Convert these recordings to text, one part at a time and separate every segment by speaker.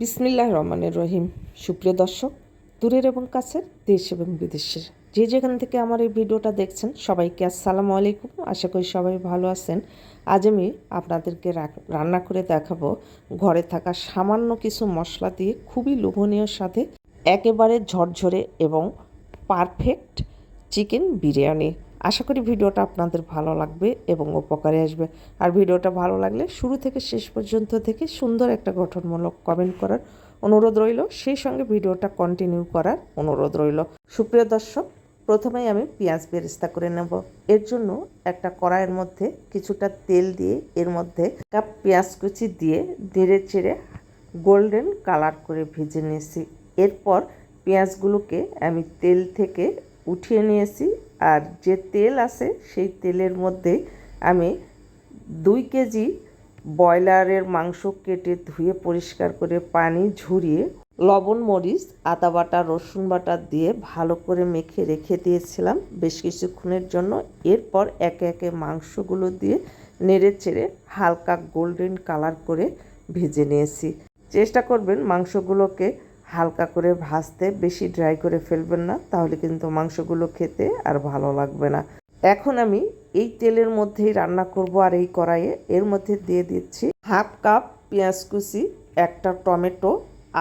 Speaker 1: বিসমিল্লাহ রহমানের রহিম। সুপ্রিয় দর্শক, দূরের এবং কাছের দেশ এবং বিদেশের যে যেখান থেকে আমার এই ভিডিওটা দেখছেন, সবাইকে আসসালামু আলাইকুম। আশা করি সবাই ভালো আছেন। আজ আমি আপনাদেরকে রান্না করে দেখাবো ঘরে থাকা সামান্য কিছু মশলা দিয়ে খুবই লোভনীয় সাথে একেবারে ঝরঝরে এবং পারফেক্ট চিকেন বিরিয়ানি। আশা করি ভিডিওটা আপনাদের ভালো লাগবে এবং উপকারে আসবে। আর ভিডিওটা ভালো লাগলে শুরু থেকে শেষ পর্যন্ত থেকে সুন্দর একটা গঠনমূলক কমেন্ট করার অনুরোধ রইল। সেই সঙ্গে ভিডিওটা কন্টিনিউ করার অনুরোধ রইল। সুপ্রিয় দর্শক, প্রথমেই আমি পেঁয়াজ বেরেস্তা করে নেব। এর জন্য একটা কড়াইয়ের মধ্যে কিছুটা তেল দিয়ে এর মধ্যে কাপ পেঁয়াজ কুচি দিয়ে ধীরে চেড়ে গোল্ডেন কালার করে ভেজে নিয়েছি। এরপর পেঁয়াজগুলোকে আমি তেল থেকে উঠিয়ে নিয়েছি। আর যে তেল আছে, সেই তেলের মধ্যে আমি দুই কেজি ব্রয়লারের মাংস কেটে ধুয়ে পরিষ্কার করে পানি ঝরিয়ে লবণ, মরিচ, আদা বাটা, রসুন বাটা দিয়ে ভালো করে মেখে রেখে দিয়েছিলাম বেশ কিছুক্ষণের জন্য। এরপর একে একে মাংসগুলো দিয়ে নেড়ে চেড়ে হালকা গোল্ডেন কালার করে ভেজে নিয়েছি। চেষ্টা করবেন মাংসগুলোকে হালকা করে ভাজতে, বেশি ড্রাই করে ফেলবেন না, তাহলে কিন্তু মাংসগুলো খেতে আর ভালো লাগবে না। এখন আমি এই তেলের মধ্যেই রান্না করব আর এই কড়াইয়ে। এর মধ্যে দিয়ে দিচ্ছি হাফ কাপ পেঁয়াজ কুচি, একটা টমেটো,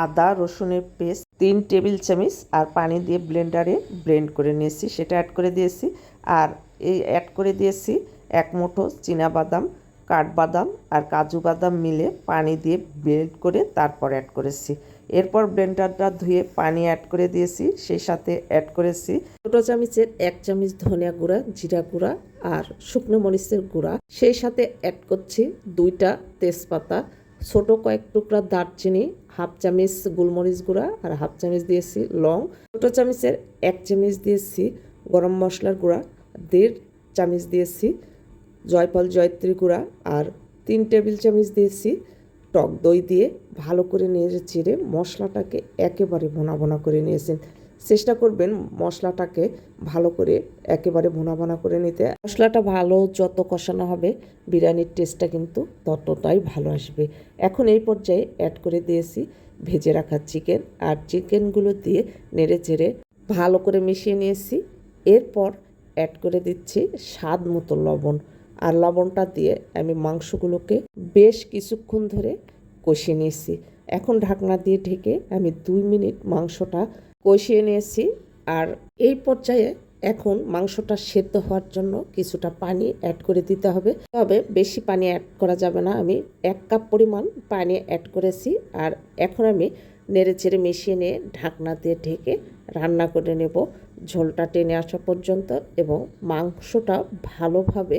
Speaker 1: আদা, রসুনের পেস্ট, তিন টেবিল চামচ আর পানি দিয়ে ব্লেন্ডারে ব্লেন্ড করে নিয়েছি, সেটা অ্যাড করে দিয়েছি। আর এই অ্যাড করে দিয়েছি এক মুঠো বাদাম কাঠবাদাম আর কাজু বাদাম মিলে পানি দিয়ে ব্লেন্ড করে তারপর অ্যাড করেছি। এরপর ব্লেন্ডারটা ধুয়ে পানি অ্যাড করে দিয়েছি, সেই সাথে অ্যাড করেছি ছোটো চামচের এক চামচ ধনিয়া গুঁড়া, জিরা গুঁড়া আর শুকনো মরিচের গুঁড়া। সেই সাথে অ্যাড করছি দুইটা তেজপাতা, ছোট কয়েক টুকরা দারচিনি, হাফ চামচ গোলমরিচ গুঁড়া আর হাফ চামচ দিয়েছি লং। ছোটো চামচের এক চামচ দিয়েছি গরম মশলার গুঁড়া, দেড় চামচ দিয়েছি জয়ফল জয়ত্রী গুঁড়া আর তিন টেবিল চামচ দিয়েছি টক দই দিয়ে ভালো করে নেড়ে চিড়ে মশলাটাকে একেবারে ভোনা ভোনা করে নিয়েছেন। চেষ্টা করবেন মশলাটাকে ভালো করে একেবারে ভোনা ভোনা করে নিতে। মশলাটা ভালো যত কষানো হবে, বিরিয়ানির টেস্টটা কিন্তু ততটাই ভালো আসবে। এখন এই পর্যায়ে অ্যাড করে দিয়েছি ভেজে রাখা চিকেন আর চিকেনগুলো দিয়ে নেড়ে চেড়ে ভালো করে মিশিয়ে নিয়েছি। এরপর অ্যাড করে দিচ্ছি স্বাদ মতো লবণ। আর লবণটা দিয়ে আমি মাংসগুলোকে বেশ কিছুক্ষণ ধরে কষিয়ে নিয়েছি। এখন ঢাকনা দিয়ে ঢেকে আমি দুই মিনিট মাংসটা কষিয়ে নিয়েছি আর এই পর্যায়ে এখন মাংসটা সেদ্ধ হওয়ার জন্য কিছুটা পানি অ্যাড করে দিতে হবে। তবে বেশি পানি অ্যাড করা যাবে না। আমি এক কাপ পরিমাণ পানি অ্যাড করেছি আর এখন আমি নেড়ে চেড়ে মিশিয়ে নিয়ে ঢাকনা দিয়ে ঢেকে রান্না করে নেব। ঝোলটা টেনে আসা পর্যন্ত এবং মাংসটা ভালোভাবে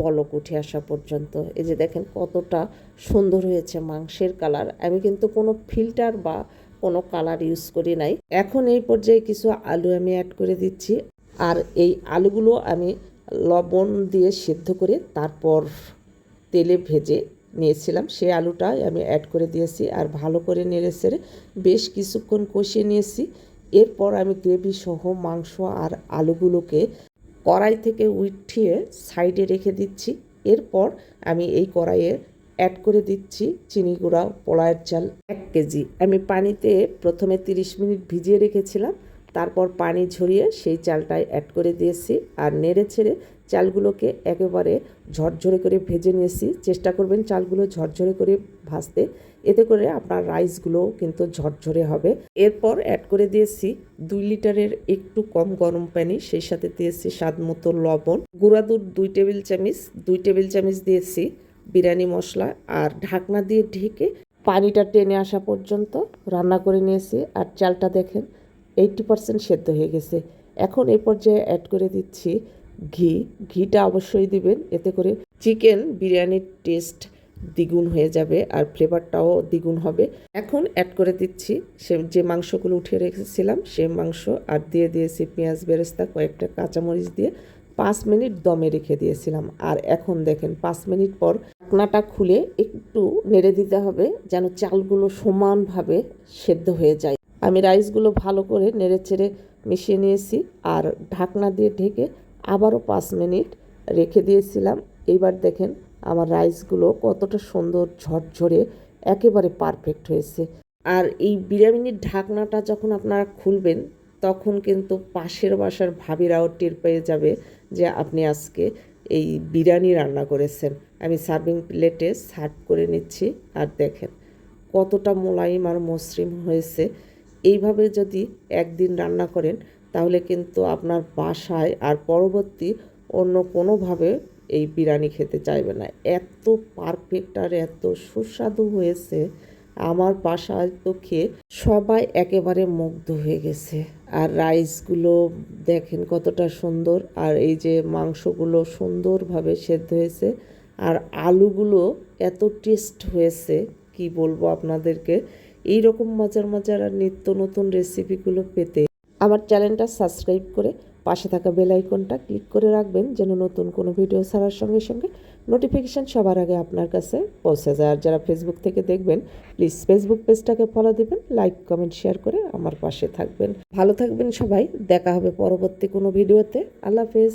Speaker 1: বলক উঠে আসা পর্যন্ত। এই যে দেখেন কতটা সুন্দর হয়েছে মাংসের কালার। আমি কিন্তু কোনো ফিল্টার বা কোনো কালার ইউজ করি নাই। এখন এই পর্যায়ে কিছু আলু আমি অ্যাড করে দিচ্ছি। আর এই আলুগুলো আমি লবণ দিয়ে সিদ্ধ করে তারপর তেলে ভেজে নিয়েছিলাম। সেই আলুটা আমি অ্যাড করে দিয়েছি আর ভালো করে নেড়ে সেড়ে বেশ কিছুক্ষণ কষিয়ে নিয়েছি। এরপর আমি গ্রেভি সহ মাংস আর আলুগুলোকে কড়াই থেকে উঠিয়ে সাইডে রেখে দিচ্ছি। এরপর আমি এই কড়াইয়ে অ্যাড করে দিচ্ছি চিনি গুঁড়া পোলায়ের চাল এক কেজি। আমি পানিতে প্রথমে 30 মিনিট ভিজিয়ে রেখেছিলাম। তারপর পানি ঝরিয়ে সেই চালটায় অ্যাড করে দিয়েছি আর নেড়ে ছেড়ে চালগুলোকে একেবারে ঝরঝরে করে ভেজে নিয়েছি। চেষ্টা করবেন চালগুলো ঝরঝরে করে ভাজতে। এতে করে আপনার রাইসগুলো কিন্তু ঝরঝরে হবে। এরপর অ্যাড করে দিয়েছি দুই লিটারের একটু কম গরম পানি, সেই সাথে দিয়েছি স্বাদ মতো লবণ। গুঁড়া দুধ দুই টেবিল চামচ, দুই টেবিল চামচ দিয়েছি বিরিয়ানি মশলা আর ঢাকনা দিয়ে ঢেকে পানিটা টেনে আসা পর্যন্ত রান্না করে নিয়েছি। আর চালটা দেখেন এইটটি পারসেন্ট সেদ্ধ হয়ে গেছে। এখন এই পর্যায়ে অ্যাড করে দিচ্ছি ঘি। ঘিটা অবশ্যই দিবেন, এতে করে চিকেন বিরিয়ানির টেস্ট দ্বিগুণ হয়ে যাবে আর ফ্লেভারটাও দ্বিগুণ হবে। এখন অ্যাড করে দিচ্ছি সে যে মাংসগুলো উঠিয়ে রেখেছিলাম সে মাংস, আর দিয়ে দিয়েছি পেঁয়াজ বেরেস্তা, কয়েকটা কাঁচামরিচ দিয়ে পাঁচ মিনিট দমে রেখে দিয়েছিলাম। আর এখন দেখেন, পাঁচ মিনিট পর ঢাকনাটা খুলে একটু নেড়ে দিতে হবে যেন চালগুলো সমানভাবে সেদ্ধ হয়ে যায়। আমি রাইসগুলো ভালো করে নেড়ে চেড়ে মিশিয়ে নিয়েছি আর ঢাকনা দিয়ে ঢেকে আবারও পাঁচ মিনিট রেখে দিয়েছিলাম। এইবার দেখেন আমার রাইসগুলো কতটা সুন্দর ঝরঝরে একেবারে পারফেক্ট হয়েছে। আর এই বিরিয়ানির ঢাকনাটা যখন আপনারা খুলবেন, তখন কিন্তু পাশের বাসার ভাবিরাও টের পেয়ে যাবে যে আপনি আজকে এই বিরিয়ানি রান্না করেছেন। আমি সার্ভিং প্লেটে সার্ভ করে নিচ্ছি। আর দেখেন কতটা মোলায়েম আর মসৃণ হয়েছে। এইভাবে যদি একদিন রান্না করেন, তাহলে কিন্তু আপনার বাসায় আর পরবর্তী অন্য কোনোভাবে এই বিরিয়ানি খেতে চাইবে না। এত পারফেক্ট আর এত সুস্বাদু হয়েছে। আমার বাসায় তো খেয়ে সবাই একেবারে মুগ্ধ হয়ে গেছে। আর রাইসগুলো দেখেন কতটা সুন্দর। আর এই যে মাংসগুলো সুন্দরভাবে সেদ্ধ হয়েছে। আর আলুগুলো এত টেস্ট হয়েছে, কি বলব আপনাদেরকে? এই রকম মজার মজার আর নিত্য নতুন রেসিপিগুলো পেতে আমার চ্যানেলটা সাবস্ক্রাইব করে পাশে থাকা বেল আইকনটা ক্লিক করে রাখবেন যেন নতুন কোনো ভিডিও ছাড়ার সঙ্গে সঙ্গে নোটিফিকেশান সবার আগে আপনার কাছে পৌঁছে যায়। আর যারা ফেসবুক থেকে দেখবেন প্লিজ ফেসবুক পেজটাকে ফলো দিবেন লাইক কমেন্ট শেয়ার করে আমার পাশে থাকবেন। ভালো থাকবেন সবাই, দেখা হবে পরবর্তী কোনো ভিডিওতে আল্লাহ হাফেজ।